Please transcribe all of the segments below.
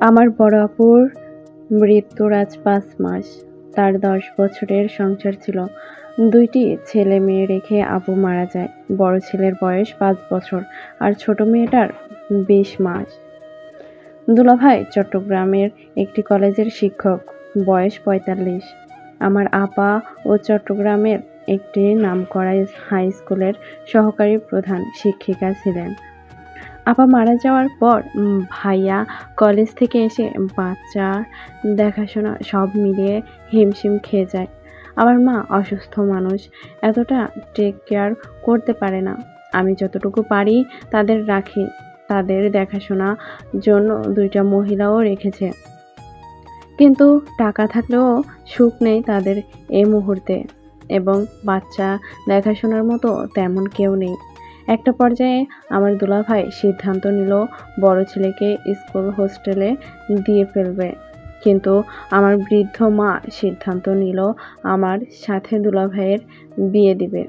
আমার বড় আপুর মৃত্যুর আজ পাঁচ মাস। তার দশ বছরের সংসার ছিল। দুইটি ছেলে মেয়ে রেখে আপু মারা যায়। বড় ছেলের বয়স পাঁচ বছর আর ছোট মেয়েটার বিশ মাস। দুলাভাই চট্টগ্রামের একটি কলেজের শিক্ষক। বয়স পঁয়তাল্লিশ। আমার আপা ও চট্টগ্রামের একটি নামকরা হাই স্কুলের সহকারী প্রধান শিক্ষিকা ছিলেন। আপা মারা যাওয়ার পর ভাইয়া কলেজ থেকে এসে বাচ্চার দেখাশোনা সব মিলিয়ে হিমশিম খেয়ে যায়। আমার মা অসুস্থ মানুষ, এতটা টেক কেয়ার করতে পারে না। আমি যতটুকু পারি তাদের রাখি, তাদের দেখাশোনা জন্য দুইটা মহিলাও রেখেছে। কিন্তু টাকা থাকলেও সুখ নেই তাদের এই মুহূর্তে। এবং বাচ্চা দেখাশোনার মতো তেমন কেউ নেই। একটা পর্যায়ে আমার দুলাভাই সিদ্ধান্ত নিল বড় ছেলেকে স্কুল হোস্টেলে দিয়ে ফেলবে। কিন্তু আমার বৃদ্ধ মা সিদ্ধান্ত নিল আমার সাথে দুলাভাইয়ের বিয়ে দিবে।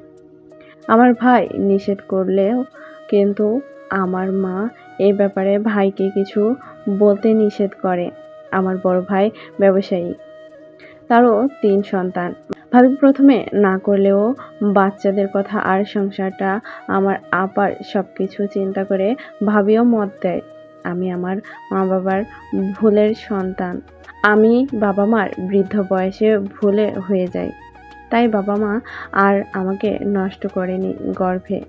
আমার ভাই নিষেধ করলেও কিন্তু আমার মা এই ব্যাপারে ভাইকে কিছু বলতে নিষেধ করে। আমার বড় ভাই ব্যবসায়ী। তারও তিন সন্তান। ভাবি প্রথমে না করলেও বাচ্চাদের কথা আর সংসারটা আমার আপার সব কিছু চিন্তা করে ভাবিও মত দেয়। আমি আমার মা বাবার ভুলের সন্তান। আমি বাবা মার বৃদ্ধ বয়সে ভুলে হয়ে যাই। তাই বাবা মা আর আমাকে নষ্ট করেনি গর্ভে।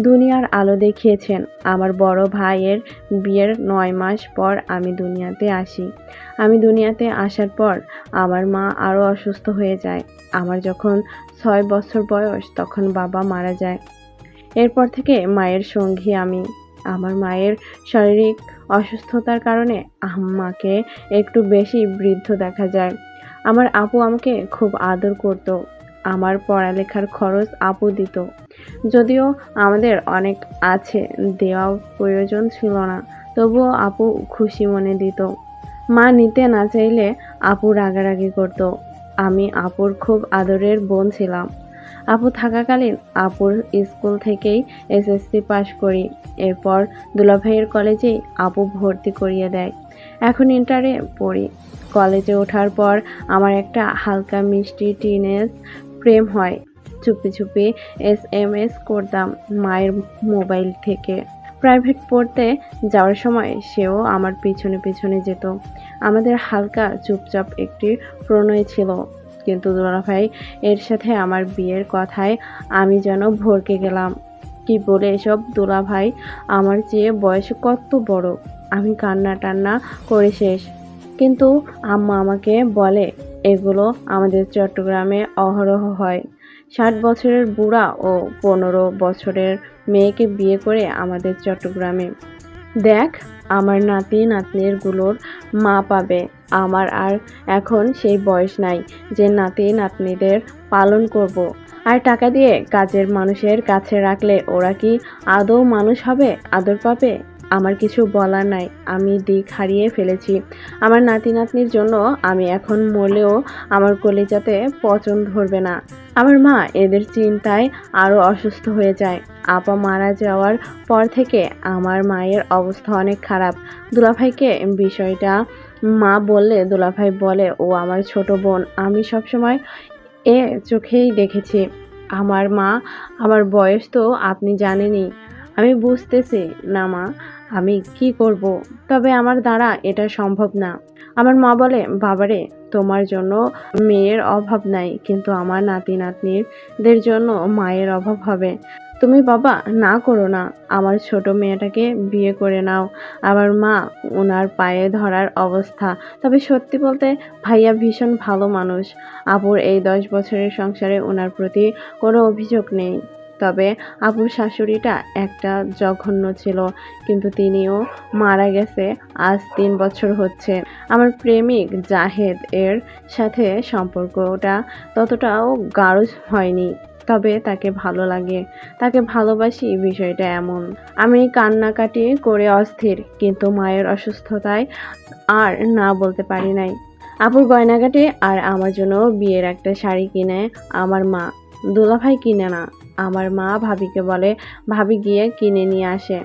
দুনিয়ার আলো দেখিয়েছেন। আমার বড় ভাইয়ের বিয়ের নয় মাস পর আমি দুনিয়াতে আসি। আমি দুনিয়াতে আসার পর আমার মা আরও অসুস্থ হয়ে যায়। আমার যখন ছয় বছর বয়স, তখন বাবা মারা যায়। এরপর থেকে মায়ের সঙ্গী আমি। আমার মায়ের শারীরিক অসুস্থতার কারণে আম্মাকে একটু বেশি বৃদ্ধ দেখা যায়। আমার আপু আমাকে খুব আদর করত। আমার পড়ালেখার খরচ আপু দিত। যদিও আমাদের অনেক আছে দেওয়া প্রয়োজন ছিল না। তবুও আপু খুশি মনে দিত। মা নিতে না চাইলে আপু রাগারাগি করত। আমি আপুর খুব আদরের বোন ছিলাম। আপু থাকাকালীন আপুর স্কুল থেকেই এসএসসি পাশ করি। এরপর দুলাভাইয়ের কলেজেই আপু ভর্তি করিয়ে দেয়। এখন ইন্টারে পড়ি। কলেজে ওঠার পর আমার একটা হালকা মিষ্টি টিনেজ প্রেম হয়। চুপি চুপি এস এম এস করতাম মায়ের মোবাইল থেকে। প্রাইভেট পড়তে যাওয়ার সময় সেও আমার পিছনে পিছনে যেত। আমাদের হালকা চুপচাপ একটি প্রণয় ছিল। কিন্তু দুলাভাই এর সাথে আমার বিয়ের কথায় আমি যেন ভরকে গেলাম। কি বলে এসব? দুলাভাই আমার চেয়ে বয়স কত বড়? আমি কান্না টান্না করে শেষ। কিন্তু আম্মা আমাকে বলে, এগুলো আমাদের চট্টগ্রামে অহরহ হয়। ষাট বছরের বুড়া ও পনেরো বছরের মেয়েকে বিয়ে করে আমাদের চট্টগ্রামে। দেখ, আমার নাতি নাতনিরগুলোর মা পাবে। আমার আর এখন সেই বয়স নাই যে নাতি নাতনিদের পালন করব। আর টাকা দিয়ে কাজের মানুষের কাছে রাখলে ওরা কি আদৌ মানুষ হবে, আদর পাবে? আমার কিছু বলার নাই, আমি দিক হারিয়ে ফেলেছি। আমার নাতি নাতনির জন্য আমি এখন মরলেও আমার কলিজাতে পচন ধরবে না। আমার মা এদের চিন্তায় আরও অসুস্থ হয়ে যায়। আপা মারা যাওয়ার পর থেকে আমার মায়ের অবস্থা অনেক খারাপ। দুলাভাইকে বিষয়টা মা বললে, দুলাভাই বলে, ও আমার ছোট বোন, আমি সবসময় এ চোখেই দেখেছি। আমার মা, আমার বয়স তো আপনি জানেনই। আমি বুঝতেছি না মা আমি কি করব? তবে আমার দ্বারা এটা সম্ভব না। আমার মা বলে, বাবারে, তোমার জন্য মেয়ের অভাব নাই, কিন্তু আমার নাতি নাতনিদের জন্য মায়ের অভাব হবে। তুমি বাবা, না করো না। আমার ছোট মেয়েটাকে বিয়ে করে নাও। আমার মা ওনার পায়ে ধরার অবস্থা। তবে সত্যি বলতে, ভাইয়া ভীষণ ভালো মানুষ। আপুর এই দশ বছরের সংসারে ওনার প্রতি কোনো অভিযোগ নেই। তবে আপুর শাশুড়িটা একটা জঘন্য ছিল, কিন্তু তিনিও মারা গেছে আজ তিন বছর হচ্ছে। আমার প্রেমিক জাহেদ এর সাথে সম্পর্কটা ততটাও গাঢ় হয়নি, তবে তাকে ভালো লাগে, তাকে ভালোবাসি বিষয়টা এমন। আমি কান্নাকাটি করে অস্থির, কিন্তু মায়ের অসুস্থতায় আর না বলতে পারি নাই। আপুর গয়নাঘাটে আর আমার জন্য বিয়ের একটা শাড়ি কিনে আমার মা, দুলাভাই কিনে না। আমার মা ভাবিকে বলে, ভাবি গিয়ে কিনে নিয়ে আসে।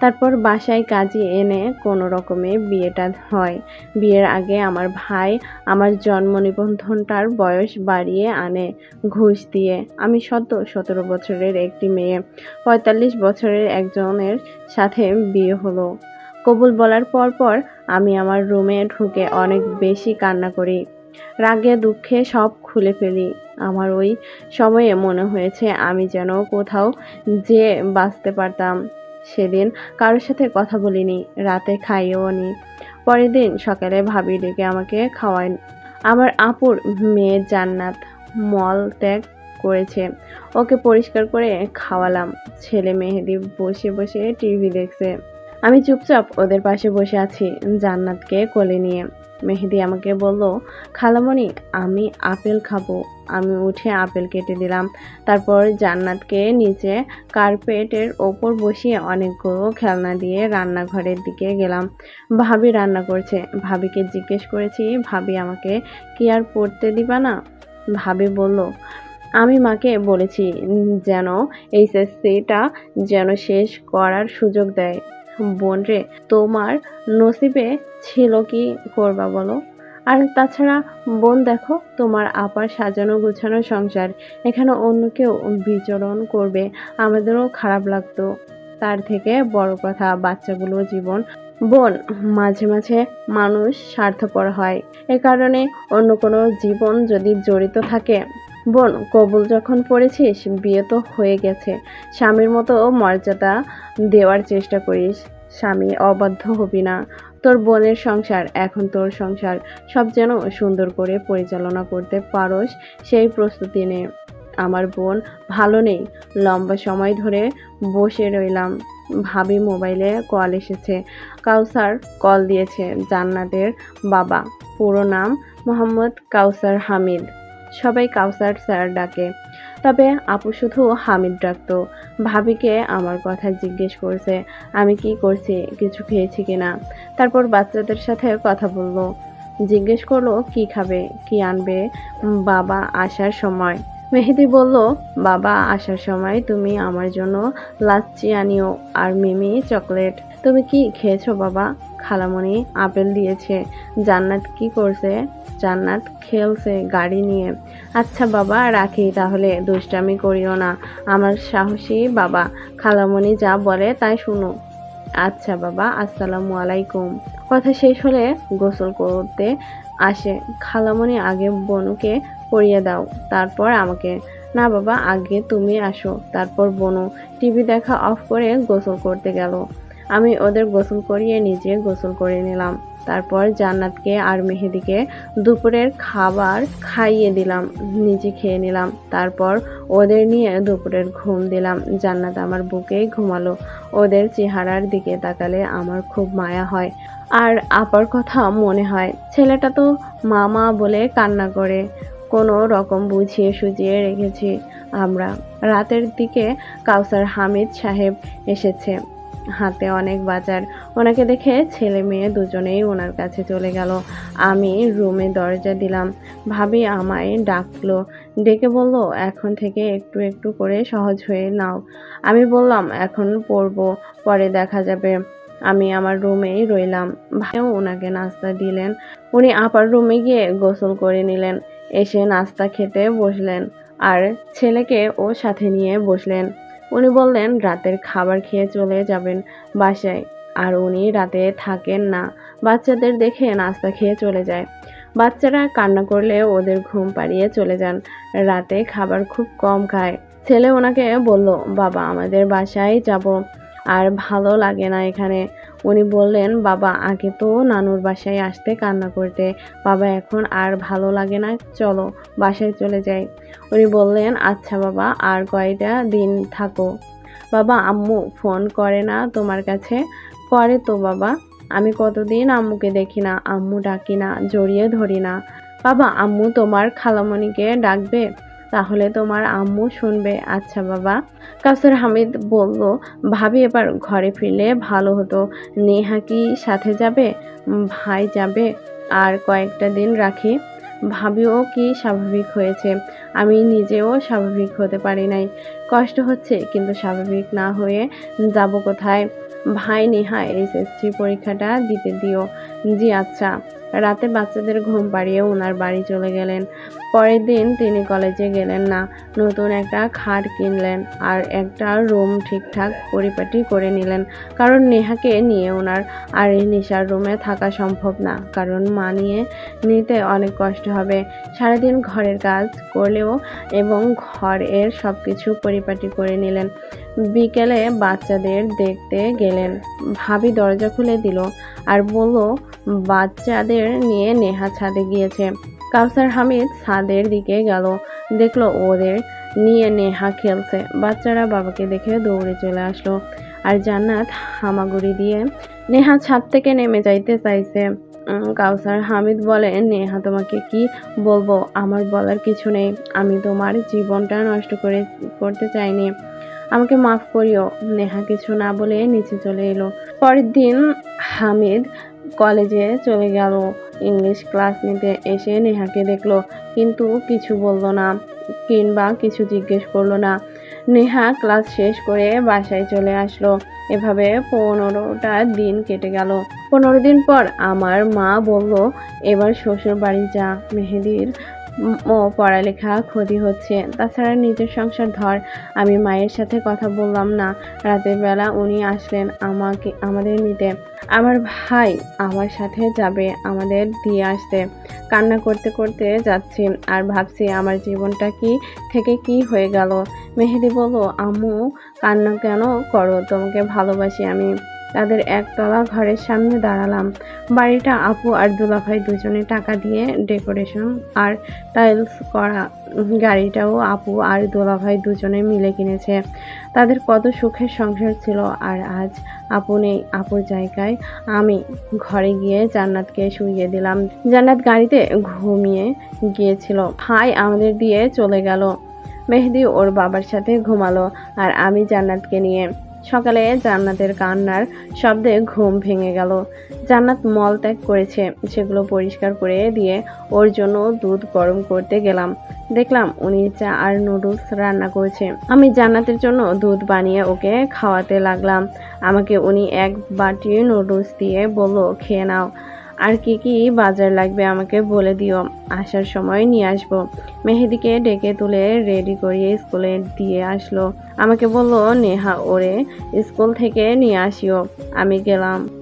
তারপর বাসায় কাজে এনে কোনো রকমে বিয়েটা হয়। বিয়ের আগে আমার ভাই আমার জন্ম নিবন্ধনটার বয়স বাড়িয়ে আনে ঘুষ দিয়ে। আমি সদ্য সতেরো বছরের একটি মেয়ে। পঁয়তাল্লিশ বছরের একজনের সাথে বিয়ে হলো। কবুল বলার পর পর আমি আমার রুমে ঢুকে অনেক বেশি কান্না করি। রাগে দুঃখে সব খুলে ফেলি। আমার ওই সময়ে মনে হয়েছে আমি যেন কোথাও যে বাঁচতে পারতাম। সেদিন কারোর সাথে কথা বলিনি, রাতে খাইও নি। পরের দিন সকালে ভাবি ডেকে আমাকে খাওয়ায়। আমার আপুর মেয়ে জান্নাত মল ত্যাগ করেছে। ওকে পরিষ্কার করে খাওয়ালাম। ছেলে মেহেদি বসে বসে টিভি দেখছে। আমি চুপচাপ ওদের পাশে বসে আছি জান্নাতকে কোলে নিয়ে। মেহেদি আমাকে বলল, খালামণি, আমি আপেল খাব। আমি উঠে আপেল কেটে দিলাম। তারপর জান্নাতকে নিচে কার্পেটের ওপর বসিয়ে অনেকগুলো খেলনা দিয়ে রান্নাঘরের দিকে গেলাম। ভাবি রান্না করছে। ভাবিকে জিজ্ঞেস করেছি, ভাবি, আমাকে কি আর পড়তে দিবা না? ভাবি বলল, আমি মাকে বলেছি যেন এইচএসসিটা যেন শেষ করার সুযোগ দেয়। বোন রে তোমার নসিবে ছিল কি করবা বলো? আর তাছাড়া বোন দেখো, তোমার আপার সাজানো গোছানো সংসার, এখানে অন্য কেউ বিচরণ করবে, আমাদেরও খারাপ লাগতো। তার থেকে বড় কথা, বাচ্চাগুলো জীবন। বোন, মাঝে মাঝে মানুষ স্বার্থপর হয়, এ কারণে অন্য কোনো জীবন যদি জড়িত থাকে বোন, কবুল যখন পড়েছিস, বিয়ে তো হয়ে গেছে। স্বামীর মতো মর্যাদা দেওয়ার চেষ্টা করিস। স্বামী অবাধ্য হবি না। তোর বোনের সংসার, এখন তোর সংসার। সব যেন সুন্দর করে পরিচালনা করতে পারোস, সেই প্রস্তুতি নে। আমার বোন, ভালো নেই। লম্বা সময় ধরে বসে রইলাম। ভাবি মোবাইলে কল এসেছে। কাউসার কল দিয়েছে জান্নাতের বাবা। পুরো নাম মোহাম্মদ কাউসার হামিদ। সবাই কাউসার স্যার ডাকে। তবে আপু শুধু হামিদ ডাকতো। ভাবিকে আমার কথা জিজ্ঞেস করছে, আমি কি করছি? কিছু খেয়েছি কিনা তারপর বাচ্চাদের সাথে কথা বলল। জিজ্ঞেস করল, কি খাবে? কি আনবে? বাবা, আসার সময়। মেহেদি বলল, বাবা, আসার সময় তুমি আমার জন্য লাচ্ছি আনিও, আর মিমি চকলেট। তুমি কি খেয়েছো বাবা? খালামণি আপেল দিয়েছে। জান্নাত কি করছে? জান্নাত খেলছে গাড়ি নিয়ে। আচ্ছা বাবা, রাখি, তাহলে দুষ্টামি করিও না। আমার সাহসী বাবা, খালামণি যা বলে তাই শুনো। আচ্ছা বাবা, আসসালামু আলাইকুম। কথা শেষ হলে গোসল করতে আসে। খালামণি আগে বনুকে পরিয়ে দাও, তারপর আমাকে। না বাবা, আগে তুমি আসো, তারপর বনু। টিভি দেখা অফ করে গোসল করতে গেল। আমি ওদের গোসল করিয়ে নিজে গোসল করে নিলাম। তারপর জান্নাতকে আর মেহেদিকে দুপুরের খাবার খাইয়ে দিলাম, নিজে খেয়ে নিলাম। তারপর ওদের নিয়ে দুপুরের ঘুম দিলাম। জান্নাত আমার বুকেই ঘুমালো। ওদের চেহারার দিকে তাকালে আমার খুব মায়া হয়। আর আপার কথা মনে হয়, ছেলেটা তো মামা বলে কান্না করে। কোনো রকম বুঝিয়ে সুজিয়ে রেখেছি আমরা। রাতের দিকে কাউসার হামিদ সাহেব এসেছে। হাতে অনেক বাজার। ওনাকে দেখে ছেলে মেয়ে দুজনেই ওনার কাছে চলে গেল। আমি রুমে দরজা দিলাম। ভাবি আমায় ডাকলো। ডেকে বলল, এখন থেকে একটু একটু করে সহজ হয়ে নাও। আমি বললাম, এখন পড়ব পরে দেখা যাবে। আমি আমার রুমেই রইলাম। ভাইও ওনাকে নাস্তা দিলেন। উনি আপার রুমে গিয়ে গোসল করে নিলেন। এসে নাস্তা খেতে বসলেন। আর ছেলেকে ও সাথে নিয়ে বসলেন। উনি বললেন, রাতের খাবার খেয়ে চলে যাবেন বাসায়। আর উনি রাতে থাকেন না। বাচ্চাদের দেখে নাস্তা খেয়ে চলে যায়। বাচ্চারা কান্না করলে ওদের ঘুম পাড়িয়ে চলে যান। রাতে খাবার খুব কম খায়। ছেলে ওনাকে বলল, বাবা, আমাদের বাসায় যাব। আর ভালো লাগে না এখানে। উনি বললেন, বাবা, আগে তো নানুর বাসায় আসতে কান্না করতে। বাবা, এখন আর ভালো লাগে না। চলো, বাসায় চলে যাই। উনি বললেন আচ্ছা বাবা, আর কয়টা দিন থাকো? বাবা, আম্মু ফোন করে না তোমার কাছে? করে তো বাবা। আমি কতদিন আম্মুকে দেখি না, আম্মু ডাকি না, জড়িয়ে ধরি না। বাবা, আম্মু তোমার খালামণিকে ডাকবে? তাহলে তোমার আম্মু শুনবে। আচ্ছা বাবা। কাসর হামিদ বলল, ভাবি, এবার ঘরে ফিরলে ভালো হতো। নেহা কি সাথে যাবে? ভাই যাবে। আর কয়েকটা দিন রাখি। ভাবিও কি স্বাভাবিক হয়েছে? আমি নিজেও স্বাভাবিক হতে পারি নাই। কষ্ট হচ্ছে, কিন্তু স্বাভাবিক না হয়ে যাব কোথায়? ভাই, নেহা, এসএসসি পরীক্ষাটা দিতে দিও। জি আচ্ছা। রাতে বাচ্চাদের ঘুম পাড়িয়ে ওনার বাড়ি চলে গেলেন। পরের দিন তিনি কলেজে গেলেন না। নতুন একটা খাট কিনলেন আর একটা রুম ঠিকঠাক পরিপাটি করে নিলেন। কারণ নেহাকে নিয়ে ওনার আর নিশার রুমে থাকা সম্ভব না। কারণ মানিয়ে নিতে অনেক কষ্ট হবে। সারাদিন ঘরের কাজ করলেও এবং ঘরের সব কিছু পরিপাটি করে নিলেন। বিকেলে বাচ্চাদের দেখতে গেলেন। ভাবি দরজা খুলে দিল আর বলল, বাচ্চাদের নিয়ে নেহা ছাদে গিয়েছে। কাউসার হামিদ ছাদের দিকে গেল। দেখল ওদের নিয়ে নেহা খেলছে। বাচ্চারা বাবাকে দেখে দৌড়ে চলে আসলো। আর জান্নাত হামাগুড়ি দিয়ে নেহা ছাদ থেকে নেমে যাইতে চাইছে। কাউসার হামিদ বলে, নেহা, তোমাকে কি বলব? আমার বলার কিছু নেই। আমি তোমার জীবনটা নষ্ট করে করতে চাইনি। আমাকে মাফ করিও। নেহা কিছু না বলে নিচে চলে এলো। পরের দিন হামিদ কলেজে চলে গেল। ইংলিশ ক্লাস নিতে এসে নেহাকে দেখল, কিন্তু কিছু বলল না, কিংবা কিছু জিজ্ঞেস করল না। নেহা ক্লাস শেষ করে বাসায় চলে আসলো। এভাবে পনেরোটা দিন কেটে গেল। পনেরো দিন পর আমার মা বলল, এবার শ্বশুর বাড়ি যা। মেহেদির ও পড়ালেখা ক্ষতি হচ্ছে। তাছাড়া নিজের সংসার ধর, আমি মায়ের সাথে কথা বললাম না। রাতের বেলা উনি আসলেন আমাকে, আমাদের নিতে। আমার ভাই আমার সাথে যাবে, আমাদের দিয়ে আসতে। কান্না করতে করতে যাচ্ছি আর ভাবছি আমার জীবনটা কি থেকে কি হয়ে গেল। মেহেদি বলল, আম্মু, কান্না কেন করো? তোমাকে ভালোবাসি আমি। তাদের একতলা ঘরের সামনে দাঁড়ালাম। বাড়িটা আপু আর দুলাভাই দুজনে টাকা দিয়ে ডেকোরেশন আর টাইলস করা। গাড়িটাও আপু আর দোলাভাই দুজনে মিলে কিনেছে। তাদের কত সুখের সংসার ছিল আর আজ আপু নেই। আপুর জায়গায় আমি ঘরে গিয়ে জান্নাতকে শুইয়ে দিলাম। জান্নাত গাড়িতে ঘুমিয়ে গিয়েছিল। ভাই আমাদের দিয়ে চলে গেল। মেহেদি ওর বাবার সাথে ঘুমালো আর আমি জান্নাতকে নিয়ে সকালে জান্নাতের কান্নার শব্দে ঘুম ভেঙে গেল। জান্নাত মল ত্যাগ করেছে, সেগুলো পরিষ্কার করে দিয়ে ওর জন্য দুধ গরম করতে গেলাম। দেখলাম উনি চা আর নুডলস রান্না করেছে। আমি জান্নাতের জন্য দুধ বানিয়ে ওকে খাওয়াতে লাগলাম। আমাকে উনি এক বাটি নুডলস দিয়ে বলল, খেয়ে নাও। আর কি কি বাজার লাগবে আমাকে বলে দিও, আসার সময় নিয়ে আসব। মেহেদিকে ডেকে তুলে রেডি করিয়ে স্কুলে দিয়ে আসলো। আমাকে বলল, নেহা, ওরে স্কুল থেকে নিয়ে আসিও। আমি গেলাম।